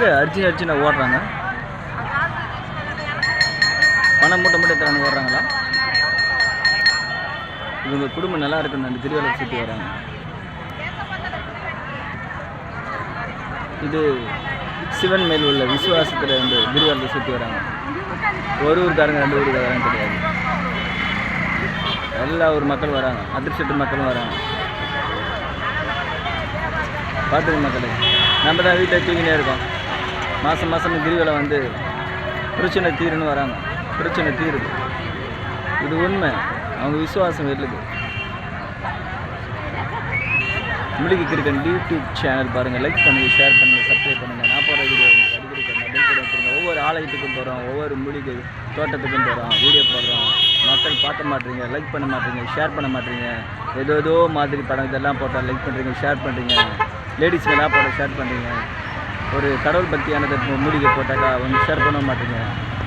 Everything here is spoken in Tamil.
எங்கே அர்ஜுன் அர்ஜுனை ஓடுறாங்க? பணம் மூட்டை மூட்டை தராங்க ஓடுறாங்களா? இவங்க குடும்பம் நல்லா இருக்குன்னு அந்த திருவிழா சுற்றி வராங்க. இது சிவன் மேல் உள்ள விசுவாசத்தில் வந்து கிரிவலத்தை சுற்றி வராங்க. ஒரு ஊருக்காரங்க ரெண்டு ஊருக்காரங்க கிடையாது எல்லா ஊர் மக்கள் வராங்க. அதிர்ஷ்டத்து மக்களும் வராங்க. பார்த்துக்க மக்களே. நம்ம தான் வீட்டில் தூங்கினே இருக்கோம். மாதம் மாதம் கிரிவலம் வந்து பிரச்சனை தீருன்னு வராங்க. பிரச்சனை தீருது. இது உண்மை. அவங்க விசுவாசம் வெல்லுது. முழுகி கிரிக்கன் யூடியூப் சேனல் பாருங்கள் லைக் பண்ணுங்கள் ஷேர் பண்ணுங்கள் சப்ஸ்கிரைப் பண்ணுங்கள் நான் போகிற வீடியோ உங்களுக்கு அடிக்கடி பண்ணுங்கள் ஒவ்வொரு ஆலயத்துக்கும் போகிறோம் ஒவ்வொரு மூலிகை தோட்டத்துக்கும் போகிறோம் வீடியோ போடுறோம். மக்கள் பார்க்க மாட்டீங்க லைக் பண்ண மாட்டீங்க ஷேர் பண்ண மாட்டீங்க. ஏதோ ஏதோ மாதிரி படம் இதெல்லாம் போட்டால் லைக் பண்ணுறீங்க ஷேர் பண்ணுறீங்க லேடிஸ் எல்லாம் போட ஷேர் பண்ணுறீங்க ஒரு கடவுள் பக்தியானதை மூலிகை போட்டாக்கா வந்து ஷேர் பண்ண மாட்டேங்க